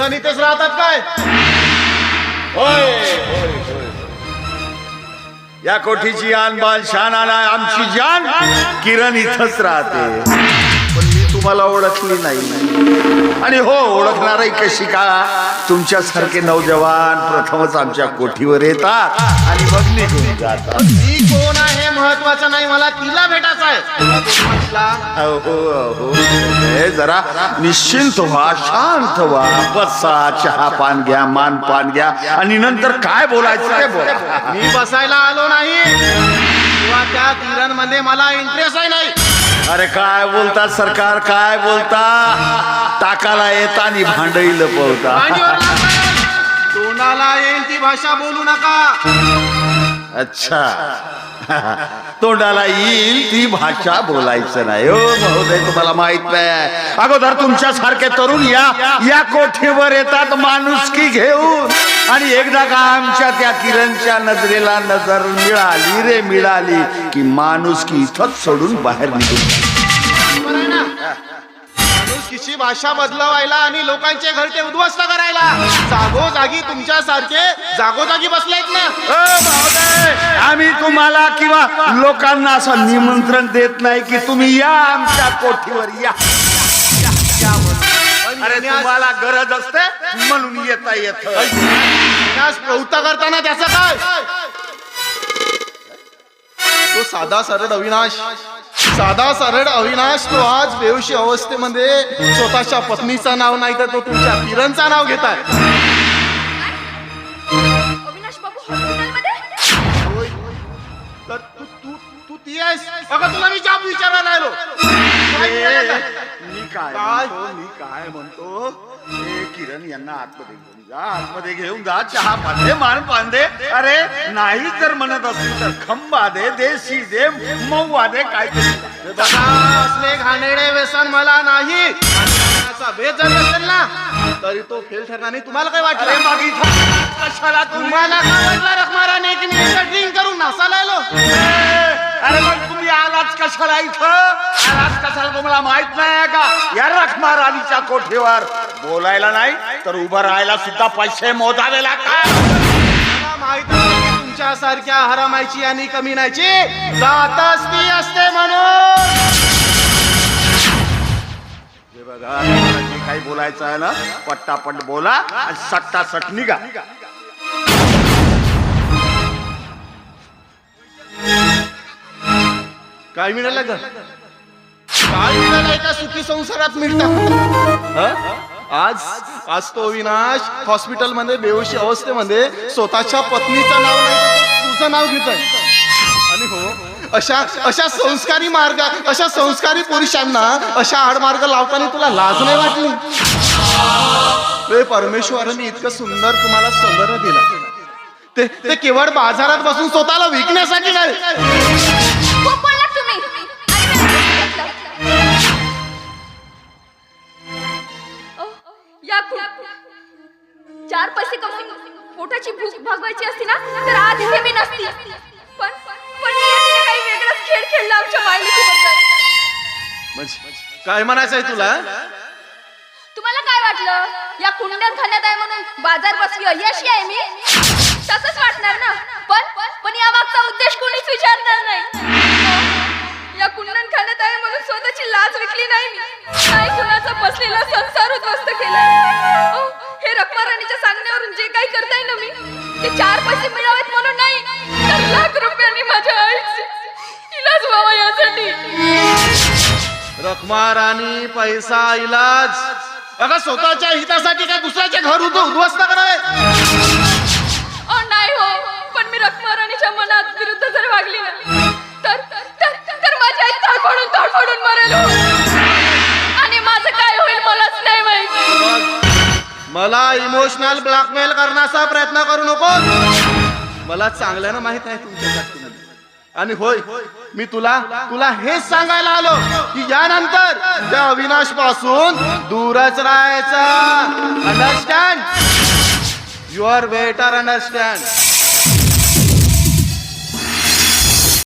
जण इथेच राहतात काय? होय. या कोठीची आन बाल शान आला आमची जान किरण इथंच राहते. तुम्हाला ओळखली नाही. आणि हो ओळखणारही कशी का? तुमच्यासारखे नौजवान प्रथमच आमच्या कोठीवर येतात. आणि मग निघून जातात. ती कोण आहे महत्वाचं नाही मला तिला भेटायचं आहे अहो अहो हे जरा निश्चिंत व्हा शांत व्हा. बसा चहा पान घ्या मान पान घ्या. आणि नंतर काय बोलायचं ते बोला. मी बसायला आलो नाही. किंवा त्या किरणमध्ये मला इंटरेस्ट आहे नाही. अरे काय बोलता सरकार काय बोलता? टाकाला येता आणि भांडई लपवता. तोंडाला येईल ती भाषा बोलू नका. अच्छा. तोंडाला येईल ती भाषा बोलायचं नाही. हो महोदय तुम्हाला माहीत नाही. अगोदर तुमच्या सारखे तरुण या या कोठीवर येतात माणुसकी घेऊन? आणि एकदा का आमच्या त्या किरणच्या नजरेला नजर मिळाली रे मिळाली की माणुसकी इथंच सोडून बाहेर निघून माणुसकीची भाषा बदलवायला आणि लोकांचे घरटे उद्ध्वस्त करायला. जागोजागी तुमच्या सारखे जागोजागी बसलेत ना. आम्ही तुम्हाला किंवा लोकांना असं निमंत्रण देत नाही की तुम्ही या आमच्या कोठीवर या. अरे तुम्हाला गरज असते म्हणून येता येत. प्रवृत्त करताना त्याचं काय? तो साधा सरळ अविनाश. साधा सरळ अविनाश तो आज बेहोशी अवस्थेमध्ये स्वतःच्या पत्नीचं नाव नाही तर तो तुमच्या किरणचं नाव घेत आहे अविनाश बाबू हॉस्पिटलमध्ये तर तू तू तू ती आहेस अगं तुला मी जॉब विचारायला आलो? मी काय काय? मी काय म्हणतो किरण यांना आतमध्ये घेऊन जा आतमध्ये घेऊन जा चहा पांदे मान पांदे. अरे नाही जर म्हणत असतील तर खंबा दे देशी दे मऊवा दे काय असले घाणेरडे व्यसन मला नाही. आणि नसेल ना तरी तो फेल ठरणार नाही. तुम्हाला काय वाटलं? मग कशाला तुम्ही? तुम्हाला काय वाटलं रखमाराने? कशाला तुम्हाला माहीत नाही का? या रखमा राणीच्या कोठीवर. बोलायला नाही तर उभं राहायला सुद्धा पैसे मोजावे लागतात. मला माहीत आहे की तुमच्या सारख्या हरामायची आणि कमी नाहीची. जातच ती असते म्हणून. हे बघा तुम्हाला जे काही बोलायचं आहे ना पट्टापट बोला आणि सट्टा सट निघा. काय मिळालं ग काय मिळालं एका सुखी संसारात मिळतात आज? आज तो विनाश हॉस्पिटलमध्ये बेहोशी अवस्थेमध्ये स्वतःच्या पत्नीचं नाव नाही तुझं नाव घेत आणि हो अशा अशा संस्कारी मार्ग अशा संस्कारी पुरुषांना अशा आडमार्ग लावताना तुला लाज नाही वाटली? रे परमेश्वराने इतकं सुंदर तुम्हाला सौंदर्य दिला. ते ते केवळ बाजारात बसून स्वतःला विकण्यासाठी नाही. चार पैसे कमवून पोटाची भूक भागवायची असती ना तर आज इथे मी नसती. पण पण नियतीने काही वेगळाच खेळ खेळला आमच्या मायलेकीबद्दल म्हणजे काय म्हणायचंय तुला? तुम्हाला काय वाटलं? या कुंड्यात खाण्यात आहे म्हणून बाजार बसवी अयशी आहे मी? तसंच वाटणार ना. पण पण या मागचा उद्देश कोणीच विचारणार नाही. या कुंडण खाण्यात आहे म्हणून स्वतःची लाज विकली नाही मी. नाही कुणाचा बसलेला संसार केला हे रखमा राणीच्या सांगण्यावरून जे काही करताय ना मी ते चार पैसे मिळावेत म्हणून नाही तर लाख रुपयांनी माझ्या आईची इलाज व्हावा यासाठी. रखमा राणी पैसा इलाज. अगं स्वतःच्या हितासाठी काय दुसऱ्याचे घर उद्ध- उद्ध्वस्त करावे अ नाही हो पण मी रखमाराणीच्या मनात विरुद्ध जर वागली ना मला इमोशनल ब्लॅकमेल करण्याचा प्रयत्न करू नको मला चांगल्यानं माहीत आहे तुमच्या आणि होय मी तुला तुला हेच सांगायला आलो की यानंतर त्या अविनाशपासून दूरच राहायचं. Understand your better understand